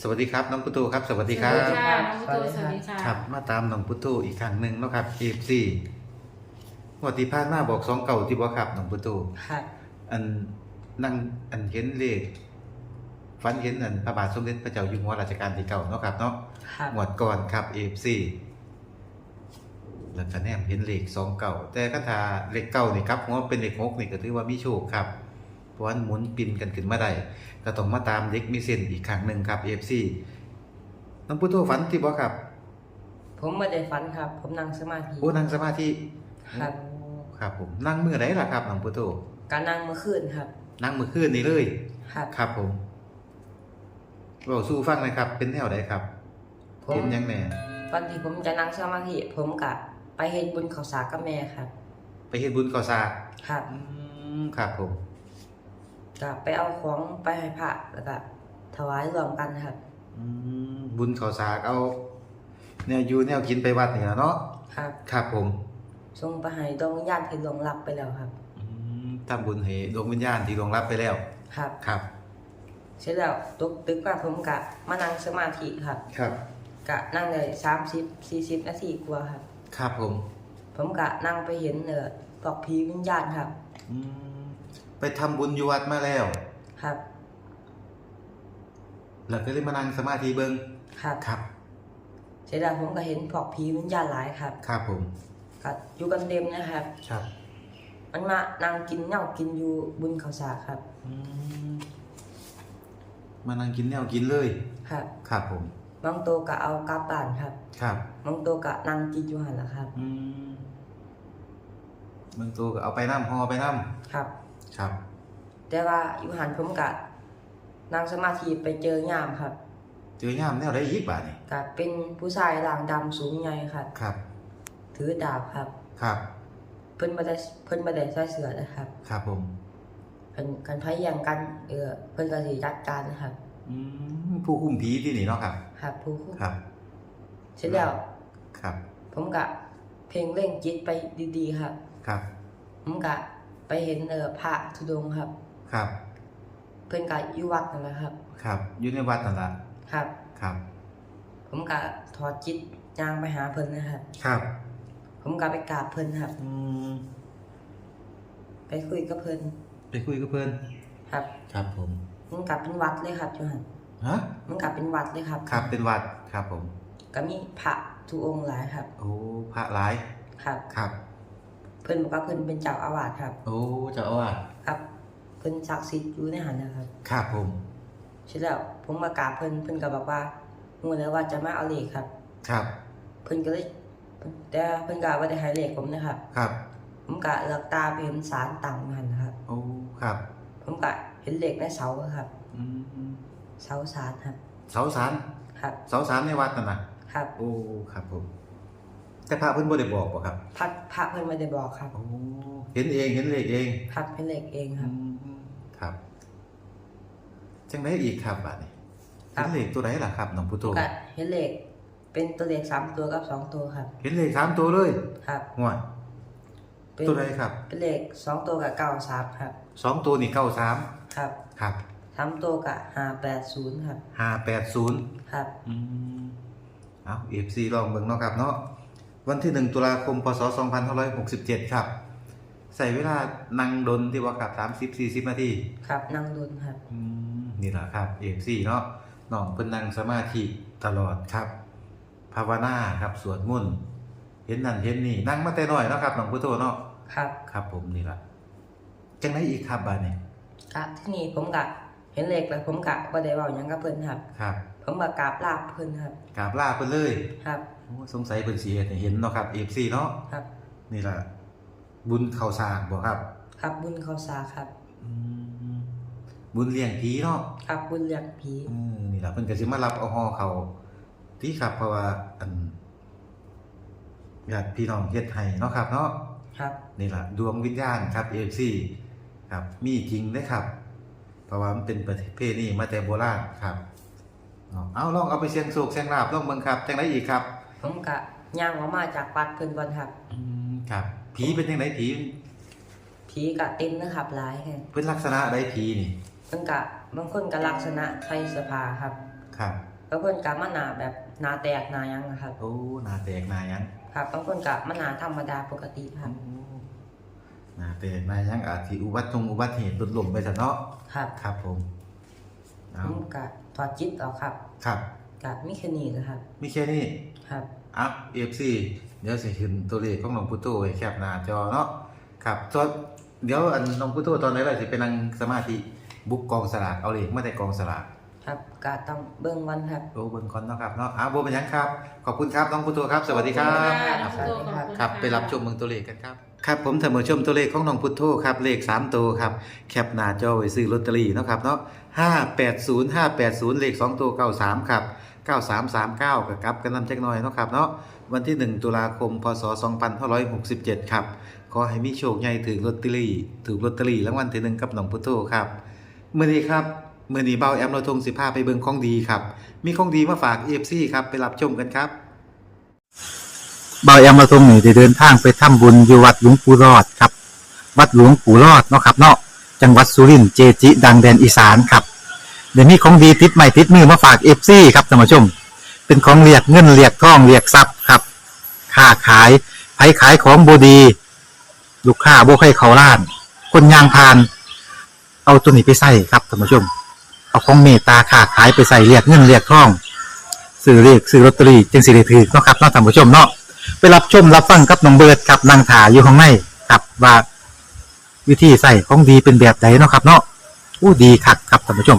สวัสดีครับน้องปุตโตครับ สวัสดีครัสบวัสดีค่ะน้องพุทโธสวัสดีค่ะครับ มาตามน้องปุตโตอีกครั้งหนึ่งเนาะครับ FC งวดที่ผ่านมาบอกสองเก่าที่บ่ครับน้องปุตโตครับอันนั่งอันเห็นเลขฝันเห็นอันพระบาทสมเด็จพระเจ้าอยู่หัวรัชกาลที่เก้าเนาะครับเนาะครับงวดก่อนครับ FC แล้วก็แนมเห็นเลขสองเก่าแต่คันถ้าเลขเก้านี่ครับหัวเป็นเลขหกนี่ก็ถือว่ามีโชคครับ เพราะว่าหมุนปินกันขึ้นมาได้ก็ต้องมาตามเด็กมีเส้นอีกครั้งหนึ่งครับ FC น้องปุตโตฝันที่บ่ครับ ผมไม่ได้ฝันครับ ผมนั่งสมาธิโอ้นั่งสมาธิครับโอ้ครับผมนั่งมือไหนล่ะครับน้องปุตโตการนั่งเมื่อคืนครับ นั่งมือคืนนี่เลย ครับครับผมบอกสู้ฟังหนะครับ เป็นแนวใดครับผมเห็นยังแน่วันที่ผมจะนั่งสมาธิผมกะไปเฮ็ดบุญข้าวสากกับแม่ครับ ไปเฮ็ดบุญก่อสร้างครับอืมครับผม กะไปเอาของไปให้พระแล้วก็ถวายรวมกันครับ อืมบุญก่อสร้างเอาแนวอยู่แนวกินไปวัดนี่ล่ะเนาะครับ ครับผมส่งไปให้ดวงวิญญาณที่หลวงรับไปแล้วครับ อืมทำบุญให้ดวงวิญญาณที่ล่วงลับไปแล้ว ครับ ครับ เสร็จแล้วตกตึกมาผมกะมานั่งสมาธิครับ ครับ กะนั่งได้สามสิบสี่สิบนาทีกว่าครับ ครับผม ผมกะนั่งไปเห็นเอ่อพวกผีวิญญาณครับ อืม ไปทำบุญอยู่วัดมาแล้ว ครับ แล้วก็เลยมานั่งสมาธิเบิ่งครับ ครับ เสร็จแล้วผมก็เห็นพวกผีวิญญาณหลายครับครับผม ก็อยู่กันเต็มนะครับ ครับมันมานั่งกินเหน่ากินอยู่บุญข้าวสากครับ อืมมานั่งกินแนวกินเลย ครับ ครับผม บางโตวก็เอากลับบ้านครับ ครับ บางโตวก็นั่งกินอยู่หันละครับ อืมบางตัวก็เอาไปน้ำห่อไปน้ครับำ ครับ แต่ว่าอยู่หันผมก็นั่งสมาธิไปเจอยามครับ เจอย่ามแนวได้อีกบาทนี่ก็เป็นผู้ชายร่างดำสูงใหญ่ครับ ครับ ถือดาบครับ ครับ เพิ่นบ่ได้เพิ่นบ่ได้ใส่เสื้อนะครับครับผมเพิ่นกันพยายามกัน เออเพิ่นก็สิจัดการนะครับ อืมผู้คุมผีที่นี่เนาะครับ ครับผู้ควบครับเสร็จแล้วครับ ผมก็เพ่งเร่งจิตไปดีๆครับ ครับ ผมก็ ไปเห็นเออพระธุดงค์ครับ ครับ เพิ่นก็อยู่วัดนั่นแหละครับ ครับอยู่ในวัดนั่นละครับ ครับ ผมก็ถอดจิตย่างไปหาเพิ่นนะครับ ครับ ผมก็ไปกราบเพิ่นครับ อืมไปคุยกับเพิ่นไปคุยกับเพื่อนครับ ครับผม มันกลับเป็นวัดเลยครับจูหันฮะมันกลับเป็นวัดเลยครับ ครับเป็นวัดครับผม ก็มีพระทุกองค์หลายครับ โอ้พระหลายครับ ครับ เพิ่นบอกว่าเพิ่นเป็นเจ้าอาวาสครับ โอ้เจ้าอาวาสครับ เพิ่นศักดิ์สิทธิ์อยู่ในหันนะครับครับผมเสร็จแล้วผมมากราบเพิ่นเพิ่นก็บอกว่างูแล้วว่าจะมาเอาเลขครับ ครับ เพิ่นก็เลยเพิ่นแต่เพิ่นก็บ่ได้ให้เลขผมนะครับ ครับ ผมก็เลือกตาไปเห็นสารต่างมันนะครับโอ้ครับ ผมก็เห็นเลขในเสาครับอืมเสาสารครับ เสาสารครับ เสาสารในวัดนั่นน่ะครับ โอ้ครับผม แต่พระเพิ่นบ่ได้บอกบ่ครับพระพระเพิ่นไม่ได้บอกครับ โอ้เห็นเองเห็นเลขเองครับเป็นเลขเองครับอืมครับ จังไดอีกครับบัดนี้ครัเห็บ นเลขตัวไหนล่ะครับน้องผู้โตก็เห็นเลขเป็นตัวเลขสามตัวกับสองตัวครับ เห็นเลขสามตัวเลยครับห่วยเป็นตัวไหนครับเป็นเลขสองตัวกับเก้าสามครับ สองตัวนี่เก้าสามครับครับสามตัวกับห้าแปดศูนย์ครับ ห้าแปดศูนย์ ครับ อืมเอาเอฟซีลองเบิ่งเนาะครับเนาะ วันที่หนึ่งตุลาคม พศสองพันห้าร้อยหกสิบเจ็ดครับ ใส่เวลานั่งดนที่ว่าครับสามสิบสี่สิบนาที ครับนั่งดุนครับอืมนี่แหละครับเอฟซีเนาะน้องเพิ่นนั่งสมาธิตลอดครับ ภาวนาครับสวดมนต์เห็นนั่นเห็นนี่นั่งมาแต่น้อยเนาะครับน้องพุทโธเนาะครับครับผมนี่ล่ะจังไดอีกครับบาดนี้กะที่นี่ผมกะเห็นเลขแล้วผมกะบ่ได้เว้าหยังกับเพิ่นครับ ครับ ผมก็กราบลาบเพิ่นครับกราบลาเพิ่นเลยครับโอ้ สงสัยเพิ่นสิเฮ็ดให้เห็นเนาะครับ FC เนาะครับ นี่ล่ะบุญเข้าสร้างบ่ครับ ครับบุญเขาสาครับ อืมบุญเลี้ยงผีเนาะครับบุญเลี้ยงผีอืมนี่ล่ะเพิ่นก็สิมารับเอาฮอเขาที่ครับเพราะว่าอันญาติพี่น้องเฮ็ดให้เนาะครับเนาะ ครับ นี่ล่ะดวงวิญญาณครับ FC ครับมีจริงเด้ครับ เพราะว่ามันเป็นประเพณีมาแต่โบราณครับเอาเอาลองเอาไปเสี่ยงโชคเสี่ยงลาบลองเบิ่งครับจังไดอีกครับ ผมกะย่างออกมาจากวัดเพิ่นก่อนครับ อืมครับผีเป็นจังไดผีผีกะเต็มนะครับหลายแห่งเป็นลักษณะใดผีนี่เพิ่นกะบางคนก็ลักษณะใส่เสื้อผ้าครับ ครับ บางคนกับมันหนาแบบหนาแตกหนายังนะครับ โอ้หนาแตกหนายังครับบางคนกับมันหนาธรรมดาปกติครับ หนาแตกหนายังอาจสิอุบัติอุบัติเหตุหลุดหล่มไปซะเนาะครับ ครับผมผเอามกับถอดจิตออกครับ ครับ กับมิแคนีนะครับ มีแค่นี้ ครับ อัพ FC เดี๋ยวสิขึ้นตัวเลขของน้องพุทโธไว้แคปหน้าจอเนาะครับตอนเดี๋ยวอันน้องพุทโธตอนไหนล่ะสิไปนั่งสมาธิบุกกองสลากเอาเลขมาแต่กองสลากครับกับต้องเบิ่งวันครับ โอ้เบิ่งคอนเนาะครับเนาะอ้าวบ่เป็นหยังครับ ขอบคุณครับน้องพุทโธครับ สวัสดีครับน้องพุทโธขอบคุณครับะไปรับชมเมืองตัวเลขกันครับครับผมเสมอชมตัวเลขของน้องพุทโธครับเลข3ตัวครับแคปหน้าจอไว้ซื้อลอตเตอรี่เนาะครับเนาะ580 580 เลข 2 ตัว 93 ครับ 9339กับกลับกันนำจักหน่อยเนาะครับเนาะวันที่ 1 ตุลาคม พศ 2567 ครับขอให้มีโชคใหญ่ถึงลอตเตอรี่ถูกลอตเตอรี่รางวัลที่หนึ่งกับหนองพุทโธครับเมื้อนี้ครับเมื้อนี้เบาแอมเราทงสิพาไปเบิงของดีครับ มีของดีมาฝาก EFC ครับไปรับชมกันครับเบาแอมมาทงนี่ได้เดินทางไปทำบุญอยู่วัดหลวงปู่รอดครับ วัดหลวงปู่รอดเนาะครับเนาะจังหวัดสุรินทร์เจจิ ดังแดนอีสานครับ เดี๋ยวนี้ของดีติดใหม่ติดมือมาฝากเอฟซีครับท่านผู้ชม เป็นของเรียกเงินเรียกทองเรียกทรัพย์ครับค้าขายไผขายของบดี ลูกค้าบ่ให้เขาล้าน คนยางพาน เอาตัวนี้ไปใส่ครับท่านผู้ชม เอาของเมตตาค้าขายไปใส่เรียกเงินเรียกทองซื้อเรียกซื้อลอตเตอรี่จึงสิได้ถือเนาะครับเนาะท่านผู้ชมเนาะไปรับชมรับฟังกับน้องเบิร์ดครับนางถาอยู่ข้างในครับว่าวิธีใส่ของดีเป็นแบบไหนเนาะครับ เนาะอู้ดีคักครับท่านผู้ชม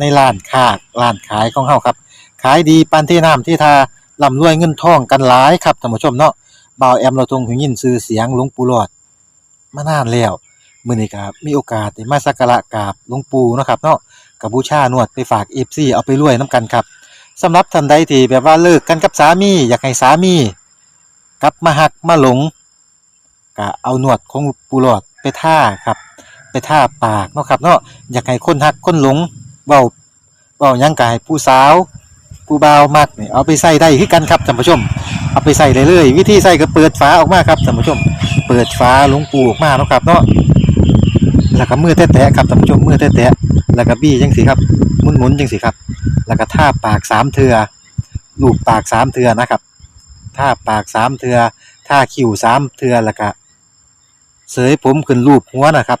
ในร้านค้าร้านขายของเฮาครับ ขายดีปานที่น้ำที่ทาร่ำรวยเงินทองกันหลายครับท่านผู้ชมเนาะบ่าวแอมเราทรงหูยินชื่อเสียงหลวงปู่หลอดมานานแล้วมื้อนี้ก็มีโอกาสได้มาสักการะกราบหลวงปู่เนาะครับเนาะก็บูชานวดไปฝาก FC เอาไปรวยนํกันครับสำหรับท่านใดที่แบบว่าเลิกกันกับสามี อยากให้สามีกลับมาหักมาหลงก็เอาหนวดของปูหลอดไปท่าครับ ไปท่าปากเนาะครับเนาะอยากให้คนหักคนหลง เว้าเว้าหยังกายผู้สาวผู้บ่าวมักนี่เอาไปใส่ได้คือกันครับท่านผู้ชม เอาไปใส่เลยวิธีใส่ก็เปิดฝาออกมาครับท่านผู้ชม เปิดฝาหลวงปูออกมาเนาะครับเนาะแล้วก็มือแตะๆครับท่านผู้ชมมือแตะๆแล้วก็บี้จังสิครับหมุนๆจังสิครับ แล้วก็ท่าปากสามเทือลูบปากสามเทือนะครับท่าปากสามเทือท่าคิ้วสามเทือแล้วก็เสยผมขึ้นรูปหัวนะครับ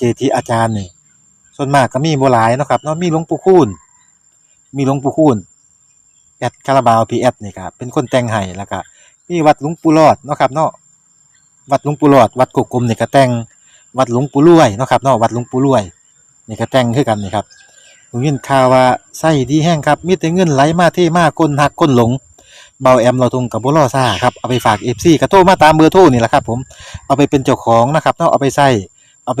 เจทีอาจารย์นี่ ส่วนมากก็มีบ่หลายเนาะครับเนาะมีหลวงปู่คูณมีหลวงปู่คูณแอดคาราบาวพีแอดนี่ครับเป็นคนแต่งให้แล้วก็มีวัดหลวงปู่รอดเนาะครับเนาะวัดหลวงปู่รอด วัดกุกกลมนี่ก็แต่งวัดหลวงปู่รวยเนาะครับเนาะวัดหลวงปู่รวยนี่ก็แต่งคือกันนี่ครับผมยินข่าวว่าไส้ดีแห้งครับมีแต่เงินไหลมาเทมาก้นหักก้นหลงเบาแอมเราทงกับบ่รอซ่าครับเอาไปฝาก FC ก็โทรมาตามเบอร์โทรนี่แหละครับผมเอาไปเป็นเจ้าของนะครับเนาะเอาไปใส่เอาไป